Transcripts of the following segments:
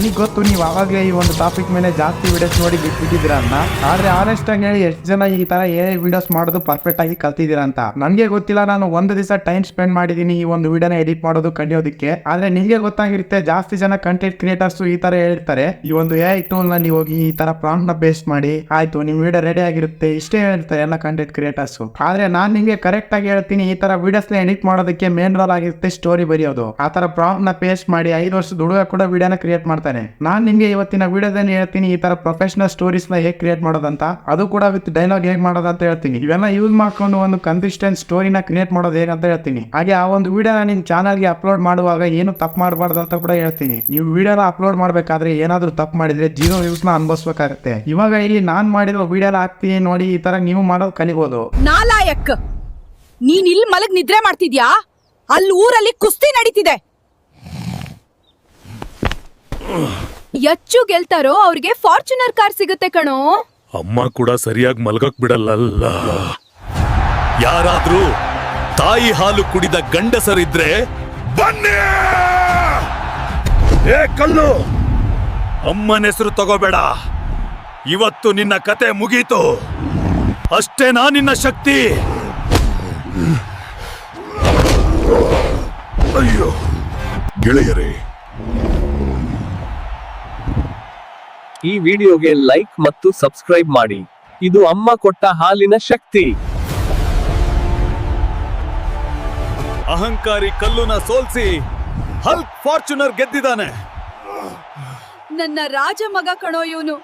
ನನಗೆ ಗೊತ್ತು, ನೀವು ಅವಾಗಲೇ ಈ ಒಂದು ಟಾಪಿಕ್ ಮೇಲೆ ಜಾಸ್ತಿ ವಿಡಿಯೋಸ್ ನೋಡಿ ಬಿಟ್ಬಿಟ್ಟಿದ್ದೀರ ಅಂತ. ಆದ್ರೆ ಆನೆಸ್ಟ್ ಆಗಿ ಹೇಳಿ ಎಷ್ಟು ಜನ ಈ ತರ ಏ ವಿಡಿಯೋಸ್ ಮಾಡೋದು ಪರ್ಫೆಕ್ಟ್ ಆಗಿ ಕಲ್ತಿದ್ದೀರಾ ಅಂತ. ನನಗೆ ಗೊತ್ತಿಲ್ಲ, ನಾನು ಒಂದು ದಿವಸ ಟೈಮ್ ಸ್ಪೆಂಡ್ ಮಾಡಿದ್ದೀನಿ ಈ ಒಂದು ವಿಡಿಯೋನ ಎಡಿಟ್ ಮಾಡೋದು, ಕಲಿಯೋದಕ್ಕೆ. ಆದ್ರೆ ನಿಮಗೆ ಗೊತ್ತಾಗಿರುತ್ತೆ, ಜಾಸ್ತಿ ಜನ ಕಂಟೆಂಟ್ ಕ್ರಿಯೇಟರ್ಸ್ ಈ ತರ ಹೇಳ್ತಾರೆ, ಈ ಒಂದು ಎ ಟೂಲ್ನಲ್ಲಿ ಹೋಗಿ ಈ ತರ ಪ್ರಾಂಪ್ಟ್ನ ಪೇಸ್ಟ್ ಮಾಡಿ, ಆಯ್ತು, ನಿಮ್ ವಿಡಿಯೋ ರೆಡಿ ಆಗಿರುತ್ತೆ, ಇಷ್ಟೇ ಹೇಳ್ತಾರೆ ಎಲ್ಲ ಕಂಟೆಂಟ್ ಕ್ರಿಯೇಟರ್ಸ್ ಆದ್ರೆ ನಾನ್ ನಿಮಗೆ ಕರೆಕ್ಟ್ ಆಗಿ ಹೇಳ್ತೀನಿ, ಈ ತರ ವಿಡಿಯೋಸ್ನ ಎಡಿಟ್ ಮಾಡೋದಕ್ಕೆ ಮೇನ್ ರೋಲ್ ಆಗಿರುತ್ತೆ ಸ್ಟೋರಿ ಬರೆಯೋದು. ಆ ತರ ಪ್ರಾಂಪ್ಟ್ನ ಪೇಸ್ಟ್ ಮಾಡಿ ಐದು ವರ್ಷದ ಹುಡುಗ ಕೂಡ ವಿಡಿಯೋನ ಕ್ರಿಯೇಟ್ ಮಾಡ್ತಾನೆ ನಾನ್ ನಿಮ್ಗೆ ಇವತ್ತಿನ ವಿಡಿಯೋದಲ್ಲಿ ಹೇಳ್ತೀನಿ, ಈ ತರ ಪ್ರೊಫೆಷನಲ್ ಸ್ಟೋರೀಸ್ನ ಹೇಗೆ ಕ್ರಿಯೇಟ್ ಮಾಡೋದಂತ. ಅದು ಕೂಡ ವಿತ್ ಡೈಲಾಗ್ ಹೇಗೆ ಮಾಡೋದಂತ ಹೇಳ್ತೀನಿ. ಇವೆಲ್ಲ ಯೂಸ್ ಮಾಡ್ಕೊಂಡು ಒಂದು ಕನ್ಸಿಸ್ಟೆಂಟ್ ಸ್ಟೋರಿನ ಕ್ರಿಯೇಟ್ ಮಾಡೋದು ಹೇಗಂತ ಹೇಳ್ತೀನಿ. ಹಾಗೆ ಆ ಒಂದು ವಿಡಿಯೋನ ನಿಮ್ ಚಾನಲ್ಗೆ ಅಪ್ಲೋಡ್ ಮಾಡುವಾಗ ಏನು ತಪ್ಪು ಮಾಡಬಾರ್ದು ಅಂತ ಕೂಡ ಹೇಳ್ತೀನಿ. ನೀವು ವಿಡಿಯೋನ ಅಪ್ಲೋಡ್ ಮಾಡಬೇಕಾದ್ರೆ ಏನಾದರೂ ತಪ್ಪು ಮಾಡಿದ್ರೆ ಜೀರೋ ವ್ಯೂಸ್ನ ಅನ್ಭವಿಸ್ಬೇಕಾಗುತ್ತೆ. ಇವಾಗ ಇಲ್ಲಿ ನಾನು ಮಾಡಿರೋ ವಿಡಿಯೋ ಹಾಕ್ತೀನಿ ನೋಡಿ, ಈ ತರ ನೀವು ಮಾಡೋದು ಕಲಿಬಹುದು ನಾಲಾಯಕ್, ನೀನ್ ಇಲ್ಲಿ ಮಲಗ್ ನಿದ್ರೆ ಮಾಡ್ತಿದ್ಯಾ? ಅಲ್ಲಿ ಊರಲ್ಲಿ ಕುಸ್ತಿ ನಡೀತಿದೆ. ಹೆಚ್ಚು ಗೆಲ್ತಾರೋ ಅವ್ರಿಗೆ ಫಾರ್ಚುನರ್ ಕಾರ್ ಸಿಗುತ್ತೆ ಕಣೋ. ಅಮ್ಮ ಕೂಡ ಸರಿಯಾಗಿ ಮಲ್ಗಕ್ ಬಿಡಲ್ಲ ಯಾರಾದ್ರೂ ತಾಯಿ ಹಾಲು ಕುಡಿದ ಗಂಡಸರಿದ್ರೆ ಬನ್ನಿ! ಏ ಕಲ್ಲು! ಅಮ್ಮನ ಹೆಸರು ತಗೋಬೇಡ. ಇವತ್ತು ನಿನ್ನ ಕತೆ ಮುಗೀತು. ಅಷ್ಟೇನಾ ನಿನ್ನ ಶಕ್ತಿ. ಅಯ್ಯೋ ಗೆಳೆಯರೇ ಈ ವಿಡಿಯೋಗೆ ಲೈಕ್ ಮತ್ತು ಸಬ್ಸ್ಕ್ರೈಬ್ ಮಾಡಿ. ಇದು ಅಮ್ಮ ಕೊಟ್ಟ ಹಾಲಿನ ಶಕ್ತಿ. ಅಹಂಕಾರಿ ಕಲ್ಲುನ ಸೋಲ್ಸಿ ಹಲ್ಕ್ ಫಾರ್ಚುನರ್ ಗೆದ್ದಿದ್ದಾನೆ. ನನ್ನ ರಾಜ ಮಗ ಕಣೋ ಇವನು.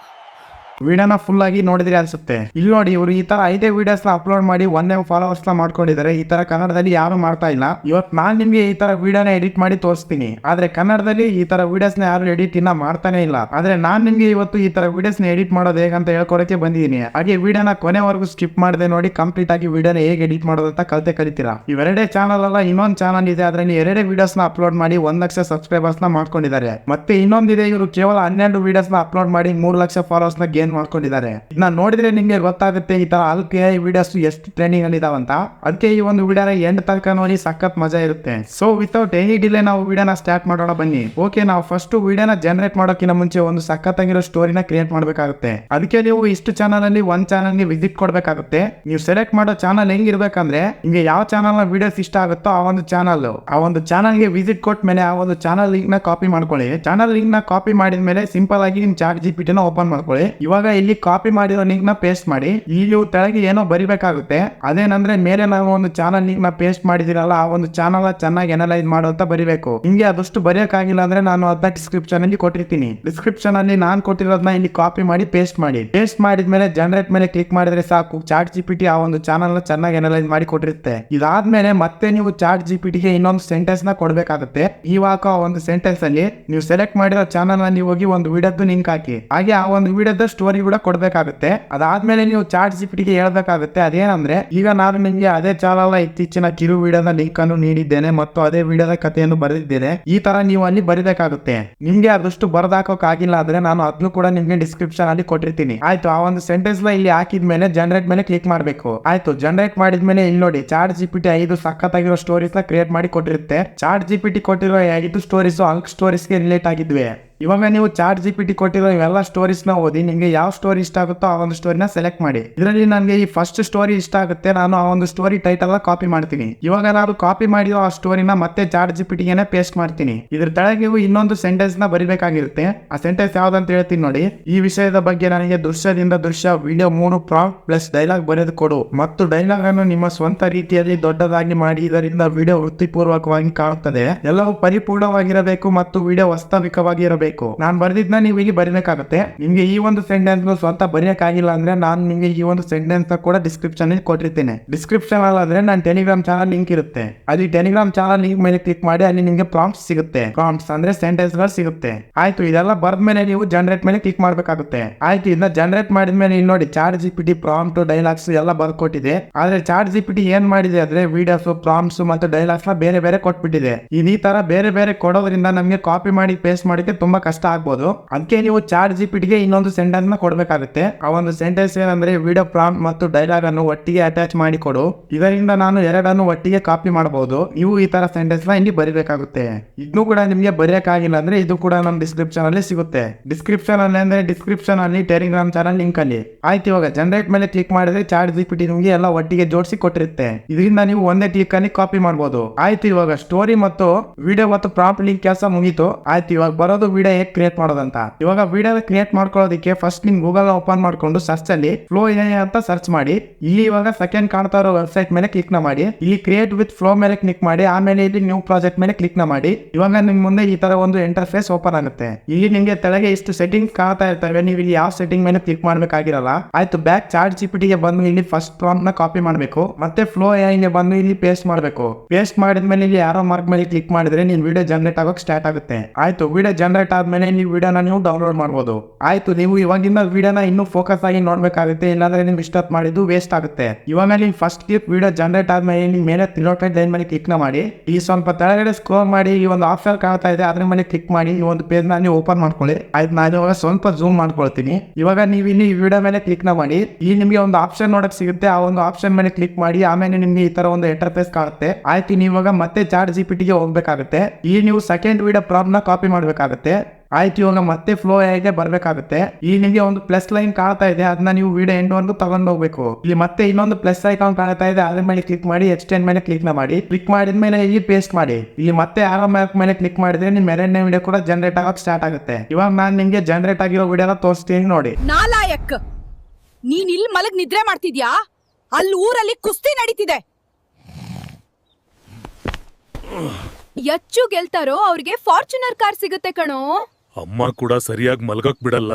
ವಿಡಿಯೋನ ಫುಲ್ ಆಗಿ ನೋಡಿದ್ರೆ ಅನ್ಸುತ್ತೆ. ಇಲ್ಲಿ ನೋಡಿ, ಇವರು ಈ ತರ ಐದೇ ವಿಡಿಯೋಸ್ ಅಪ್ಲೋಡ್ ಮಾಡಿ ಒಂದೇ ಫಾಲೋವರ್ಸ್ನ ಮಾಡ್ಕೊಂಡಿದ್ದಾರೆ. ಈ ತರ ಕನ್ನಡದಲ್ಲಿ ಯಾರು ಮಾಡ್ತಾ ಇಲ್ಲ. ಇವತ್ತು ನಾನ್ ನಿಮ್ಗೆ ಈ ತರ ವಿಡಿಯೋನ ಎಡಿಟ್ ಮಾಡಿ ತೋರಿಸ್ತೀನಿ. ಆದ್ರೆ ಕನ್ನಡದಲ್ಲಿ ಈ ತರ ವಿಡಿಯೋಸ್ನ ಯಾರು ಎಡಿಟ್ ಇನ್ನ ಮಾಡ್ತಾನೆ ಇಲ್ಲ. ಆದ್ರೆ ನಾನ್ ನಿಮ್ಗೆ ಇವತ್ತು ಈ ತರ ವಿಡಿಯೋಸ್ನ ಎಡಿಟ್ ಮಾಡೋದು ಹೇಗಂತ ಹೇಳ್ಕೊಡಕ್ಕೆ ಬಂದಿದ್ದೀನಿ. ಹಾಗೆ ವಿಡಿಯೋನ ಕೊನೆವರೆಗೂ ಸ್ಕಿಪ್ ಮಾಡದೆ ನೋಡಿ ಕಂಪ್ಲೀಟ್ ಆಗಿ ವಿಡಿಯೋನ ಹೇಗೆ ಎಡಿಟ್ ಮಾಡೋದು ಅಂತ ಕಲಿತೆ ಕಲಿತೀರಾ. ಇವೆರಡೇ ಚಾನಲ್ ಅಲ್ಲ, ಇನ್ನೊಂದು ಚಾನಲ್ ಇದೆ. ಅದರಲ್ಲಿ ಎರಡೇ ವಿಡಿಯೋಸ್ನ ಅಪ್ಲೋಡ್ ಮಾಡಿ ಒಂದ್ ಲಕ್ಷ ಸಬ್ಸ್ಕ್ರೈಬರ್ಸ್ನ ಮಾಡ್ಕೊಂಡಿದ್ದಾರೆ. ಮತ್ತೆ ಇನ್ನೊಂದಿದೆ ಇವರು ಕೇವಲ ಹನ್ನೆರಡು ವಿಡಿಯೋಸ್ನ ಅಪ್ಲೋಡ್ ಮಾಡಿ ಮೂರು ಲಕ್ಷ ಫಾಲೋವರ್ಸ್ನ ಗೇನ್ ಮಾಡ್ಕೊಂಡಿದ್ದಾರೆ? ಇದನ್ನ ನೋಡಿದ್ರೆ ನಿಮ್ಗೆ ಗೊತ್ತಾಗುತ್ತೆ ಈ ತರ ಅಲ್ಕೆ ವಿಡಿಯೋಸ್ ಎಷ್ಟು ಟ್ರೈನಿಂಗ್ ಅಲ್ಲಿ ಇದಾವಂತ. ಅದಕ್ಕೆ ಈ ಒಂದು ವಿಡಿಯೋನ ಎಂಡ್ ತನಕ ನೋಡಿ ಸಖತ್ ಮಜಾ ಇರುತ್ತೆ. ಸೊ ವಿತೌಟ್ ಎನಿ ಡಿಲೇ ನಾವು ವಿಡಿಯೋನ ಸ್ಟಾರ್ಟ್ ಮಾಡೋಣ ಬನ್ನಿ. ಓಕೆ ನಾವು ಫಸ್ಟ್ ವಿಡಿಯೋನ ಜನರೇಟ್ ಮಾಡೋಕ್ಕಿಂತ ಮುಂಚೆ ಒಂದು ಸಖತ್ತಾಗಿರೋ ಸ್ಟೋರಿನ ಕ್ರಿಯೇಟ್ ಮಾಡಬೇಕಾಗುತ್ತೆ. ಅದಕ್ಕೆ ನೀವು ಇಷ್ಟು ಚಾನಲ್ ಅಲ್ಲಿ ಒಂದ್ ಚಾನಲ್ಗೆ ವಿಸಿಟ್ ಕೊಡ್ಬೇಕಾಗುತ್ತೆ. ನೀವು ಸೆಲೆಕ್ಟ್ ಮಾಡೋ ಚಾನಲ್ ಹೆಂಗಿರ್ಬೇಕಂದ್ರೆ ನಿಮಗೆ ಯಾವ ಚಾನಲ್ನ ವಿಡಿಯೋಸ್ ಇಷ್ಟ ಆಗುತ್ತೋ ಆ ಒಂದು ಚಾನಲ್ ಆ ಒಂದು ಚಾನಲ್ಗೆ ವಿಸಿಟ್ ಕೊಟ್ಟ ಮೇಲೆ ಆ ಒಂದು ಚಾನಲ್ ಲಿಂಕ್ನ ಕಾಪಿ ಮಾಡ್ಕೊಳ್ಳಿ. ಚಾನಲ್ ಲಿಂಕ್ನ ಕಾಪಿ ಮಾಡಿದ ಮೇಲೆ ಸಿಂಪಲ್ ಆಗಿ ನಿಮ್ ಚಾಟ್ ಜಿ ನ ಓಪನ್ ಮಾಡ್ಕೊಳ್ಳಿ. ಇವಾಗ ಇಲ್ಲಿ ಕಾಪಿ ಮಾಡಿರೋ ಲಿಂಕ್ನ ಪೇಸ್ಟ್ ಮಾಡಿ. ಇಲ್ಲಿ ತೆಳಗೆ ಏನೋ ಬರಿಬೇಕಾಗುತ್ತೆ. ಅದೇನಂದ್ರೆ ಮೇಲೆ ನಾವು ಒಂದು ಚಾನಲ್ ಲಿಂಕ್ನ ಪೇಸ್ಟ್ ಮಾಡಿದಿರಲ್ಲ ಆ ಒಂದು ಚಾನಲ್ ಚೆನ್ನಾಗಿ ಅನಲೈಸ್ ಮಾಡೋ ಅಂತ ಬರಿಬೇಕು. ಹಿಂಗೆ ಅದಷ್ಟು ಬರೆಯಕ್ಕಾಗಿಲ್ಲ ಅಂದ್ರೆ ನಾನು ಅದನ್ನ ಡಿಸ್ಕ್ರಿಪ್ಷನ್ ಅಲ್ಲಿ ಕೊಟ್ಟಿರ್ತೀನಿ. ಡಿಸ್ಕ್ರಿಪ್ಷನ್ ಅಲ್ಲಿ ನಾನು ಕೊಟ್ಟಿರೋದನ್ನ ಇಲ್ಲಿ ಕಾಪಿ ಮಾಡಿ ಪೇಸ್ಟ್ ಮಾಡಿ. ಪೇಸ್ಟ್ ಮಾಡಿದ್ಮೇಲೆ ಜನರೇಟ್ ಮೇಲೆ ಕ್ಲಿಕ್ ಮಾಡಿದ್ರೆ ಸಾಕು. ಚಾಟ್ ಜಿಪಿಟಿ ಆ ಒಂದು ಚಾನಲ್ ಚೆನ್ನಾಗಿ ಅನಲೈಸ್ ಮಾಡಿ ಕೊಟ್ಟಿರುತ್ತೆ. ಇದಾದ್ಮೇಲೆ ಮತ್ತೆ ನೀವು ಚಾಟ್ ಜಿ ಪಿ ಟಿಗೆ ಇನ್ನೊಂದು ಸೆಂಟೆನ್ಸ್ನ ಕೊಡ್ಬೇಕಾಗುತ್ತೆ. ಇವಾಗ ಆ ಒಂದು ಸೆಂಟೆನ್ಸ್ ಅಲ್ಲಿ ನೀವು ಸೆಲೆಕ್ಟ್ ಮಾಡಿರೋ ಚಾನಲ್ನಲ್ಲಿ ಹೋಗಿ ಒಂದು ವಿಡಿಯೋದ್ದು ಲಿಂಕ್ ಹಾಕಿ. ಹಾಗೆ ಆ ಒಂದು ವಿಡಿಯೋದ ಕೂಡ ಕೊಡಬೇಕಾಗುತ್ತೆ. ಅದಾದ್ಮೇಲೆ ನೀವು ಚಾಟ್ ಜಿ ಹೇಳಬೇಕಾಗುತ್ತೆ. ಅದೇನಂದ್ರೆ, ಈಗ ನಾನು ನಿಮ್ಗೆ ಅದೇ ಚಾನಲ್ನ ಇತ್ತೀಚಿನ ಕಿರು ವಿಡಿಯೋದ ಲಿಂಕ್ ಅನ್ನು ನೀಡಿದ್ದೇನೆ ಮತ್ತು ಅದೇ ವಿಡಿಯೋದ ಕಥೆಯನ್ನು ಬರೆದಿದ್ದೇನೆ. ಈ ತರ ನೀವು ಅಲ್ಲಿ ಬರೀಬೇಕಾಗುತ್ತೆ. ನಿಮ್ಗೆ ಅದಷ್ಟು ಬರೆದಾಕೋಕ್ ಆಗಿಲ್ಲ ಅಂದ್ರೆ ನಾನು ಅದನ್ನು ಕೂಡ ನಿಮ್ಗೆ ಡಿಸ್ಕ್ರಿಪ್ಷನ್ ಅಲ್ಲಿ ಕೊಟ್ಟಿರ್ತೀನಿ. ಆಯ್ತು, ಆ ಒಂದು ಸೆಂಟೆನ್ಸ್ ಇಲ್ಲಿ ಹಾಕಿದ್ಮೇಲೆ ಜನರೇಟ್ ಮೇಲೆ ಕ್ಲಿಕ್ ಮಾಡಬೇಕು. ಆಯ್ತು ಜನರೇಟ್ ಮಾಡಿದ್ಮೇಲೆ ಇಲ್ಲಿ ನೋಡಿ, ಚಾಟ್ ಜಿಪಿಟಿ ಐದು ಸಖತ್ತಾಗಿರೋ ಸ್ಟೋರೀಸ್ನ ಕ್ರಿಯೇಟ್ ಮಾಡಿ ಕೊಟ್ಟಿರುತ್ತೆ. ಚಾಟ್ ಜಿಪಿಟಿ ಕೊಟ್ಟಿರೋ ಐದು ಸ್ಟೋರೀಸ್ ಅಲ್ಕ್ ಸ್ಟೋರೀಸ್ಗೆ ರಿಲೇಟ್ ಆಗಿದ್ವಿ? ಇವಾಗ ನೀವು ಚಾಟ್ ಜಿ ಪಿ ಟಿ ಕೊಟ್ಟಿರೋ ಇವೆಲ್ಲ ಸ್ಟೋರೀಸ್ನ ಓದಿ ನಿಮಗೆ ಯಾವ ಸ್ಟೋರಿ ಇಷ್ಟ ಆಗುತ್ತೋ ಆ ಒಂದು ಸ್ಟೋರಿನ ಸೆಲೆಕ್ಟ್ ಮಾಡಿ. ಇದರಲ್ಲಿ ನನಗೆ ಈ ಫಸ್ಟ್ ಸ್ಟೋರಿ ಇಷ್ಟ ಆಗುತ್ತೆ, ನಾನು ಆ ಒಂದು ಸ್ಟೋರಿ ಟೈಟಲ್ ಕಾಪಿ ಮಾಡ್ತೀನಿ. ಇವಾಗ ನಾನು ಕಾಪಿ ಮಾಡಿರೋ ಆ ಸ್ಟೋರಿನ ಮತ್ತೆ ಚಾಟ್ ಜಿ ಪಿ ಪೇಸ್ಟ್ ಮಾಡ್ತೀನಿ. ಇದ್ರ ತಳಗೆ ಇನ್ನೊಂದು ಸೆಂಟೆನ್ಸ್ನ ಬರಿಬೇಕಾಗಿರುತ್ತೆ. ಆ ಸೆಂಟೆನ್ಸ್ ಯಾವ್ದಂತ ಹೇಳ್ತೀನಿ ನೋಡಿ. ಈ ವಿಷಯದ ಬಗ್ಗೆ ನನಗೆ ದೃಶ್ಯದಿಂದ ದೃಶ್ಯ ವಿಡಿಯೋ ಮೂರು ಪ್ರಾಂಪ್ಟ್ ಪ್ಲಸ್ ಡೈಲಾಗ್ ಬರೆದು ಕೊಡು. ಮತ್ತು ಡೈಲಾಗ್ ಅನ್ನು ನಿಮ್ಮ ಸ್ವಂತ ರೀತಿಯಲ್ಲಿ ದೊಡ್ಡದಾಗಿ ಮಾಡಿ, ಇದರಿಂದ ವಿಡಿಯೋ ವೃತ್ತಿಪೂರ್ವಕವಾಗಿ ಕಾಣುತ್ತದೆ. ಎಲ್ಲವೂ ಪರಿಪೂರ್ಣವಾಗಿರಬೇಕು ಮತ್ತು ವಿಡಿಯೋ ವಾಸ್ತವಿಕವಾಗಿರಬೇಕು ನಾನು ಬರೆದಿದ್ನ ನೀವು ಈಗ ಬರೀಬೇಕಾಗುತ್ತೆ. ನಿಮ್ಗೆ ಈ ಒಂದು ಸೆಂಟೆನ್ಸ್ ಸ್ವಂತ ಬರೆಯಕ್ಕಾಗಿಲ್ಲ ಅಂದ್ರೆ ನಾನು ನಿಮ್ಗೆ ಈ ಒಂದು ಸೆಂಟೆನ್ಸ್ ಕೂಡ ಡಿಸ್ಕ್ರಿಪ್ಷನ್ ಕೊಟ್ಟಿರ್ತೇನೆ. ಡಿಸ್ಕ್ರಿಪ್ಷನ್ ಅಲ್ಲಾದ್ರೆ ನಾನು ಟೆಲಿಗ್ರಾಮ್ ಚಾನಲ್ ಲಿಂಕ್ ಇರುತ್ತೆ. ಅಲ್ಲಿ ಟೆಲಿಗ್ರಾಮ್ ಚಾನಲ್ ಲಿಂಕ್ ಮೇಲೆ ಕ್ಲಿಕ್ ಮಾಡಿ ಅಲ್ಲಿ ನಿಮ್ಗೆ ಪ್ರಾಂಪ್ಸ್ ಸಿಗುತ್ತೆ. ಪ್ರಾಂಪ್ಸ್ ಅಂದ್ರೆ ಸೆಂಟೆನ್ಸ್ಗಳು ಸಿಗುತ್ತೆ. ಆಯ್ತು, ಇದೆಲ್ಲ ಬರ್ದ ಮೇಲೆ ನೀವು ಜನರೇಟ್ ಮೇಲೆ ಕ್ಲಿಕ್ ಮಾಡ್ಬೇಕಾಗುತ್ತೆ. ಆಯ್ತು, ಇದನ್ನ ಜನರೇಟ್ ಮಾಡಿದ ಮೇಲೆ ಇಲ್ಲಿ ನೋಡಿ ಚಾರ್ಟ್ ಜಿಪಿಟಿ ಪ್ರಾಂಪ್ಟ್ ಡೈಲಾಗ್ಸ್ ಎಲ್ಲ ಬರ್ಕೊಟ್ಟಿದೆ ಆದ್ರೆ ಚಾರ್ಟ್ ಜಿಪಿಟಿ ಏನ್ ಮಾಡಿದೆ ಅಂದ್ರೆ ವಿಡಿಯೋಸ್ ಪ್ರಾಂಪ್ಸ್ ಮತ್ತು ಡೈಲಾಗ್ಸ್ ಬೇರೆ ಬೇರೆ ಕೊಟ್ಬಿಟ್ಟಿದೆ. ಈ ತರ ಬೇರೆ ಬೇರೆ ಕೊಡೋದ್ರಿಂದ ನಮ್ಗೆ ಕಾಪಿ ಮಾಡಿ ಪೇಸ್ಟ್ ಮಾಡಿಕ್ಕೆ ತುಂಬಾ ತುಂಬಾ ಕಷ್ಟ ಆಗ್ಬೋದು. ಅದಕ್ಕೆ ನೀವು ಚಾರ್ ಜಿ ಗೆ ಇನ್ನೊಂದು ಸೆಂಟೆನ್ಸ್ನ ಕೊಡಬೇಕಾಗುತ್ತೆ. ಆ ಒಂದು ಸೆಂಟೆನ್ಸ್ ಏನಂದ್ರೆ ವಿಡಿಯೋ ಪ್ರಾಂಪ್ಟ್ ಮತ್ತು ಡೈಲಾಗ್ ಅನ್ನು ಒಟ್ಟಿಗೆ ಅಟ್ಯಾಚ್ ಮಾಡಿ ಕೊಡು. ಇದರಿಂದ ನಾನು ಎರಡನ್ನು ಒಟ್ಟಿಗೆ ಕಾಪಿ ಮಾಡಬಹುದು. ನೀವು ಈ ತರ ಸೆಂಟೆನ್ಸ್ನ ಇಲ್ಲಿ ಬರಿಬೇಕಾಗುತ್ತೆ. ಇದನ್ನು ಕೂಡ ನಿಮಗೆ ಬರೆಯಕ್ಕಾಗಿಲ್ಲ ಅಂದ್ರೆ ಇದು ಕೂಡ ನಮ್ಮ ಡಿಸ್ಕ್ರಿಪ್ಷನ್ ಅಲ್ಲಿ ಸಿಗುತ್ತೆ. ಡಿಸ್ಕ್ರಿಪ್ಷನ್ ಅಲ್ಲಿ ಅಂದ್ರೆ ಡಿಸ್ಕ್ರಿಪ್ಷನ್ ಅಲ್ಲಿ ಟೆಲಿಗ್ರಾಮ್ ಚಾನಲ್ ಲಿಂಕ್ ಅಲ್ಲಿ. ಆಯ್ತು ಇವಾಗ ಜನರೇಟ್ ಮೇಲೆ ಕ್ಲಿಕ್ ಮಾಡಿದ್ರೆ ಚಾರ್ಟ್ ಜಿ ಪಿಟಿ ನಿಮಗೆ ಎಲ್ಲ ಒಟ್ಟಿಗೆ ಜೋಡಿಸಿ ಕೊಟ್ಟಿರುತ್ತೆ. ಇದರಿಂದ ನೀವು ಒಂದೇ ಕ್ಲಿಕ್ ಅಲ್ಲಿ ಕಾಪಿ ಮಾಡಬಹುದು ಆಯ್ತು ಇವಾಗ ಸ್ಟೋರಿ ಮತ್ತು ವಿಡಿಯೋ ಮತ್ತು ಪ್ರಾಂಪ್ಟ್ ಲಿಂಕ್ ಕೆಲಸ ಮುಗೀತು. ಆಯ್ತು ಇವಾಗ ಬರೋದು ವಿಡಿಯೋ ಹೇಗೆ ಕ್ರಿಯೇಟ್ ಮಾಡೋದಂತ. ಇವಾಗ ವಿಡಿಯೋ ಕ್ರಿಯೇಟ್ ಮಾಡ್ಕೊಳ್ಳೋದಕ್ಕೆ ಫಸ್ಟ್ ನಿಮ್ ಗೂಗಲ್ ಓಪನ್ ಮಾಡ್ಕೊಂಡು ಸರ್ಚ್ ಅಲ್ಲಿ ಫ್ಲೋ ಎ ಅಂತ ಸರ್ಚ್ ಮಾಡಿ. ಇಲ್ಲಿ ಇವಾಗ ಸೆಕೆಂಡ್ ಕಾಣ್ತಾ ಇರೋ ವೆಬ್ಸೈಟ್ ಮೇಲೆ ಕ್ಲಿಕ್ನ ಮಾಡಿ. ಇಲ್ಲಿ ಕ್ರಿಯೇಟ್ ವಿತ್ ಫ್ಲೋ ಮೇಲೆ ಕ್ಲಿಕ್ ಮಾಡಿ. ಆಮೇಲೆ ಇಲ್ಲಿ ನ್ಯೂ ಪ್ರಾಜೆಕ್ಟ್ ಮೇಲೆ ಕ್ಲಿಕ್ನ ಮಾಡಿ. ಇವಾಗ ನಿಮ್ ಮುಂದೆ ಈ ತರ ಒಂದು ಇಂಟರ್ಫೇಸ್ ಓಪನ್ ಆಗುತ್ತೆ. ಇಲ್ಲಿ ನಿಮ್ಗೆ ತೆಳಗೆ ಇಷ್ಟು ಸೆಟ್ಟಿಂಗ್ ಕಾಣ್ತಾ ಇರ್ತವೆ. ನೀವು ಇಲ್ಲಿ ಯಾವ ಸೆಟ್ಟಿಂಗ್ ಮೇಲೆ ಕ್ಲಿಕ್ ಮಾಡ್ಬೇಕಾಗಿರಲ್ಲ. ಆಯ್ತು ಬ್ಯಾಕ್ ಚಾರ್ಟ್ ಜಿಪಿಟಿಗೆ ಬಂದು ಇಲ್ಲಿ ಫಸ್ಟ್ ಪ್ರಾಂಪ್ನ ಕಾಪಿ ಮಾಡಬೇಕು. ಮತ್ತೆ ಫ್ಲೋ ಗೆ ಬಂದು ಇಲ್ಲಿ ಪೇಸ್ಟ್ ಮಾಡಬೇಕು. ಪೇಸ್ಟ್ ಮಾಡಿದ್ಮೇಲೆ ಇಲ್ಲಿ ಯಾರೋ ಮಾರ್ಕ್ ಮೇಲೆ ಕ್ಲಿಕ್ ಮಾಡಿದ್ರೆ ನಿನ್ ವಿಡಿಯೋ ಜನರೇಟ್ ಆಗೋಕ್ ಸ್ಟಾರ್ಟ್ ಆಗುತ್ತೆ. ಆಯ್ತು ವಿಡಿಯೋ ಜನರೇಟ್ ಆದ್ಮೇಲೆ ನೀವು ವಿಡಿಯೋನ ನೀವು ಡೌನ್ಲೋಡ್ ಮಾಡ್ಬೋದು. ಆಯ್ತು, ನೀವು ಇವಾಗಿಂದ ವಿಡಿಯೋನ ಇನ್ನೂ ಫೋಕಸ್ ಆಗಿ ನೋಡ್ಬೇಕಾಗುತ್ತೆ, ಇಲ್ಲಾಂದ್ರೆ ನೀವು ಇಷ್ಟೊತ್ತು ಮಾಡಿದ್ದು ವೇಸ್ಟ್ ಆಗುತ್ತೆ. ಇವಾಗ ನೀವು ಫಸ್ಟ್ ಕ್ಲಿಪ್ ವಿಡಿಯೋ ಜನರೇಟ್ ಆದ್ಮೇಲೆ ಇಲ್ಲಿ ಮೇಲೆ ತಿಳೋಟೆಡ್ ಲೈನ್ ಮೇಲೆ ಕ್ಲಿಕ್ನ ಮಾಡಿ. ಈ ಸ್ವಲ್ಪ ತೆಳಗಡೆ ಸ್ಕ್ರೋಲ್ ಮಾಡಿ, ಈ ಒಂದು ಆಪ್ಷನ್ ಕಾಣ್ತಾ ಇದೆ, ಅದ್ರ ಮೇಲೆ ಕ್ಲಿಕ್ ಮಾಡಿ, ಈ ಒಂದು ಪೇಜ್ನ ನೀವು ಓಪನ್ ಮಾಡ್ಕೊಳ್ಳಿ. ಆಯ್ತು ನಾನು ಇವಾಗ ಸ್ವಲ್ಪ ಜೂಮ್ ಮಾಡ್ಕೊಳ್ತೀನಿ. ಇವಾಗ ನೀವು ಇಲ್ಲಿ ವಿಡಿಯೋ ಮೇಲೆ ಕ್ಲಿಕ್ನ ಮಾಡಿ. ಈ ನಿಮಗೆ ಒಂದು ಆಪ್ಷನ್ ನೋಡಕ್ ಸಿಗುತ್ತೆ, ಆ ಒಂದು ಆಪ್ಷನ್ ಮೇಲೆ ಕ್ಲಿಕ್ ಮಾಡಿ, ಆಮೇಲೆ ನಿಮ್ಗೆ ಈ ತರ ಒಂದು ಇಂಟರ್ಫೇಸ್ ಕಾಣುತ್ತೆ. ಆಯ್ತು, ನೀವು ಇವಾಗ ಮತ್ತೆ ಚಾರ್ಟ್ ಜಿ ಪಿ ಟಿಗೆ ಹೋಗ್ಬೇಕಾಗುತ್ತೆ. ಈ ನೀವು ಸೆಕೆಂಡ್ ವಿಡಿಯೋ ಪ್ರಾಬ್ಲಮ್ನ ಕಾಪಿ ಮಾಡ್ಬೇಕಾಗುತ್ತೆ. ಆಯ್ತು, ಇವಾಗ ಮತ್ತೆ ಫ್ಲೋ ಹೇಗೆ ಬರ್ಬೇಕಾಗುತ್ತೆ? ಇಲ್ಲಿ ನಿಮಗೆ ಒಂದು ಪ್ಲಸ್ ಲೈನ್ ಕಾಣ್ತಾ ಇದೆ ಅದನ್ನ ನೀವು ವಿಡಿಯೋ ಎಂಡ್ ಒಂದು ತಗೊಂಡು ಹೋಗ್ಬೇಕು. ಇಲ್ಲಿ ಮತ್ತೆ ಇನ್ನೊಂದು ಪ್ಲಸ್ ಐಕಾನ್ ಕಾಣ್ತಾ ಇದೆ, ಅದ್ರ ಮೇಲೆ ಕ್ಲಿಕ್ ಮಾಡಿ ಎಕ್ಸ್ಟೆಂಡ್ ಮೇಲೆ ಕ್ಲಿಕ್ ಮಾಡಿ ಕ್ಲಿಕ್ ಮಾಡಿದ ಮೇಲೆ ಇಲ್ಲಿ ಪೇಸ್ಟ್ ಮಾಡಿ. ಇಲ್ಲಿ ಮತ್ತೆ ಆರೋ ಮ್ಯಾಪ್ ಮೇಲೆ ಕ್ಲಿಕ್ ಮಾಡಿದ್ರೆ ನಿಮ್ ಎರಡನೇ ವಿಡಿಯೋ ಕೂಡ ಜನರೇಟ್ ಆಗಕ್ಕೆ ಸ್ಟಾರ್ಟ್ ಆಗುತ್ತೆ. ಇವಾಗ ನಾನು ನಿಮ್ಗೆ ಜನರೇಟ್ ಆಗಿರೋ ವಿಡಿಯೋ ತೋರಿಸ್ತೀನಿ ನೋಡಿ. ನಾಲಾಯಕ್, ನೀನ್ ಇಲ್ಲಿ ಮಲಗ್ ನಿದ್ರೆ ಮಾಡ್ತಿದ್ಯಾ? ಅಲ್ಲಿ ಊರಲ್ಲಿ ಕುಸ್ತಿ ನಡೀತಿದೆ. ಹೆಚ್ಚು ಗೆಲ್ತಾರೋ ಅವ್ರಿಗೆ ಫಾರ್ಚುನರ್ ಕಾರ್ ಸಿಗುತ್ತೆ ಕಣೋ. ಅಮ್ಮ ಕೂಡ ಸರಿಯಾಗಿ ಮಲ್ಗಕ್ ಬಿಡಲ್ಲ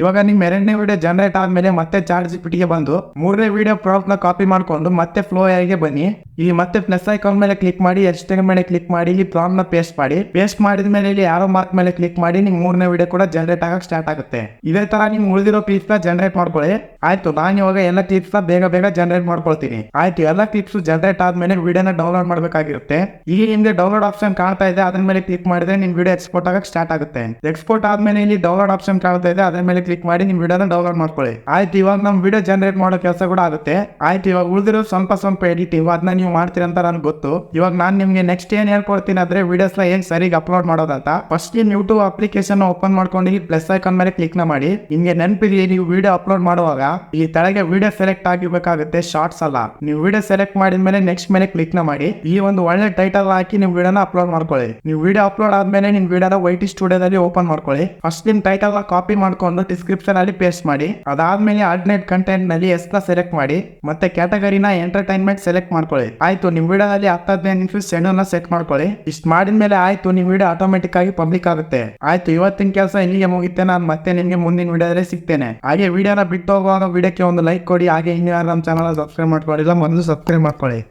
ಇವಾಗ ನಿಮ್ ಎರಡನೇ ವಿಡಿಯೋ ಜನರೇಟ್ ಆದ್ಮೇಲೆ ಮತ್ತೆ ಚಾರ್ಜ್ ಪಿಟಿಗೆ ಬಂದು ಮೂರನೇ ವಿಡಿಯೋ ಪ್ರಾಫ್ನ ಕಾಪಿ ಮಾಡ್ಕೊಂಡು ಮತ್ತೆ ಫ್ಲೋ ಗೆ ಬನ್ನಿ. ಇಲ್ಲಿ ಮತ್ತೆ ಪ್ಲಸ್ ಐಕಾನ್ ಮೇಲೆ ಕ್ಲಿಕ್ ಮಾಡಿ ಎಕ್ಸ್ಟೆಂಡ್ ಮೇಲೆ ಕ್ಲಿಕ್ ಮಾಡಿ ಇಲ್ಲಿ ಪ್ರಾಮ್ನ ಪೇಸ್ಟ್ ಮಾಡಿ. ಪೇಸ್ಟ್ ಮಾಡಿದ್ಮೇಲೆ ಇಲ್ಲಿ ಯಾರೋ ಮಾರ್ಕ್ ಮೇಲೆ ಕ್ಲಿಕ್ ಮಾಡಿ, ನಿಮ್ ಮೂರನೇ ವಿಡಿಯೋ ಕೂಡ ಜನರೇಟ್ ಆಗಕ್ ಸ್ಟಾರ್ಟ್ ಆಗುತ್ತೆ. ಇದೇ ತರ ನಿಮ್ ಉಳಿದಿರೋ ಕ್ಲಿಪ್ಸ್ನ ಜನರೇಟ್ ಮಾಡ್ಕೊಳ್ಳಿ. ಆಯ್ತು, ನಾನು ಇವಾಗ ಎಲ್ಲ ಕ್ಲಿಪ್ಸ್ನ ಬೇಗ ಬೇಗ ಜನರೇಟ್ ಮಾಡ್ಕೊಳ್ತೀನಿ. ಆಯ್ತು, ಎಲ್ಲ ಕ್ಲಿಪ್ಸ್ ಜನರೇಟ್ ಆದ್ಮೇಲೆ ವಿಡಿಯೋನ ಡೌನ್ಲೋಡ್ ಮಾಡ್ಬೇಕಾಗಿರುತ್ತೆ. ಇಲ್ಲಿ ನಿಮ್ಗೆ ಡೌನ್ಲೋಡ್ ಆಪ್ಷನ್ ಕಾಣ್ತಾ ಇದೆ ಅದ್ರ ಮೇಲೆ ಕ್ಲಿಕ್ ಮಾಡಿದ್ರೆ ನಿಮ್ ವಿಡಿಯೋ ಎಕ್ಸ್ಪೋರ್ಟ್ ಆಗಕ್ ಸ್ಟಾರ್ಟ್ ಆಗುತ್ತೆ. ಎಕ್ಸ್ಪೋರ್ಟ್ ಆದ್ಮೇಲೆ ಇಲ್ಲಿ ಡೌನ್ಲೋಡ್ ಆಪ್ಷನ್ ಕಾಣ್ತಾ ಇದೆ ಅದ್ರ ಮೇಲೆ ಕ್ಲಿಕ್ ಮಾಡಿ ನಿಮ್ಮ ವಿಡಿಯೋನ ಡೌನ್ಲೋಡ್ ಮಾಡ್ಕೊಳ್ಳಿ. ಆಯ್ತು, ಇವಾಗ ನಮ್ ವಿಡಿಯೋ ಜನರೇಟ್ ಮಾಡೋ ಕೆಲಸ ಕೂಡ ಆಗುತ್ತೆ. ಆಯ್ತು, ಇವಾಗ ಉಳಿದಿರೋ ಸ್ವಲ್ಪ ಸ್ವಲ್ಪ ಎಡಿಟಿವ್ ಅದನ್ನ ನೀವು ಮಾಡ್ತೀರ ಅಂತ ನನ್ಗೆ ಗೊತ್ತು. ಇವಾಗ ನಾನು ನಿಮ್ಗೆ ನೆಕ್ಸ್ಟ್ ಏನ್ ಹೇಳ್ಕೊಡ್ತೀನಿ ಅಂದ್ರೆ ವಿಡಿಯೋಸ್ನ ಸರಿಗೆ ಅಪ್ಲೋಡ್ ಮಾಡೋದಂತ. ಫಸ್ಟ್ ನೀವು ಯೂಟ್ಯೂಬ್ ಅಪ್ಲಿಕೇಶನ್ ಓಪನ್ ಮಾಡ್ಕೊಂಡು ಪ್ಲಸ್ ಐಕಾನ್ ಮೇಲೆ ಕ್ಲಿಕ್ ಮಾಡಿ. ನಿಮಗೆ ನೆನಪಿರ್ಲಿ, ನೀವು ವಿಡಿಯೋ ಅಪ್ಲೋಡ್ ಮಾಡುವಾಗ ಈ ತಳಗೆ ವಿಡಿಯೋ ಸೆಲೆಕ್ಟ್ ಆಗಿರ್ಬೇಕಾಗುತ್ತೆ ಶಾರ್ಟ್ಸ್ ಅಲ್ಲ. ನೀವು ವಿಡಿಯೋ ಸೆಲೆಕ್ಟ್ ಮಾಡಿದ ಮೇಲೆ ನೆಕ್ಸ್ಟ್ ಮೇಲೆ ಕ್ಲಿಕ್ ಮಾಡಿ. ಈ ಒಂದು ಒಳ್ಳೆ ಟೈಟಲ್ ಹಾಕಿ ನೀವು ವಿಡಿಯೋನ ಅಪ್ಲೋಡ್ ಮಾಡ್ಕೊಳ್ಳಿ. ನೀವು ವಿಡಿಯೋ ಅಪ್ಲೋಡ್ ಆದ್ಮೇಲೆ ನಿಮ್ ವಿಡಿಯೋನ ವೈಟಿ ಸ್ಟುಡಿಯೋದಲ್ಲಿ ಓಪನ್ ಮಾಡ್ಕೊಳ್ಳಿ. ಫಸ್ಟ್ ನಿಮ್ ಟೈಟಲ್ ಕಾಪಿ ಮಾಡ್ಕೊಂಡು ಡಿಸ್ಕ್ರಿಪ್ಷನ್ ಅಲ್ಲಿ ಪೇಸ್ಟ್ ಮಾಡಿ, ಅದಾದ್ಮೇಲೆ ಆಲ್ಟರ್ನೇಟ್ ಕಂಟೆಂಟ್ನಲ್ಲಿ ಎಸ್ನ ಸೆಲೆಕ್ಟ್ ಮಾಡಿ, ಮತ್ತೆ ಕ್ಯಾಟಗರಿನ ಎಂಟರ್ಟೈನ್ಮೆಂಟ್ ಸೆಲೆಕ್ಟ್ ಮಾಡ್ಕೊಳ್ಳಿ. ಆಯ್ತು, ನಿಮ್ ವಿಡಿಯೋದಲ್ಲಿ ಹತ್ತು ಹದಿನೈದು ನಿಮಿಷ ಸೆಂಡರ್ನ ಸೆಟ್ ಮಾಡ್ಕೊಳ್ಳಿ. ಇಷ್ಟ ಮಾಡಿದ್ಮೇಲೆ ಆಯ್ತು, ನಿಮ್ ವಿಡಿಯೋ ಆಟೋಮೆಟಿಕ್ ಆಗಿ ಪಬ್ಲಿಕ್ ಆಗುತ್ತೆ. ಆಯ್ತು, ಇವತ್ತಿನ ಕೆಲಸ ಇಲ್ಲಿಗೆ ಮುಗಿತೆ ನಾನು ಮತ್ತೆ ನಿಮ್ಗೆ ಮುಂದಿನ ವಿಡಿಯೋದಲ್ಲಿ ಸಿಗ್ತೇನೆ. ಹಾಗೆ ವಿಡಿಯೋನ ಬಿಟ್ಟು ಹೋಗುವಾಗ ವಿಡಿಯೋಕ್ಕೆ ಒಂದು ಲೈಕ್ ಕೊಡಿ, ಹಾಗೆ ಇನ್ನು ನಮ್ಮ ಚಾನಲ್ ಸಬ್ಸ್ಕ್ರೈಬ್ ಮಾಡ್ಕೊಳ್ಳಿ ಮೊದಲು ಸಬ್ಸ್ಕ್ರೈಬ್ ಮಾಡ್ಕೊಳ್ಳಿ.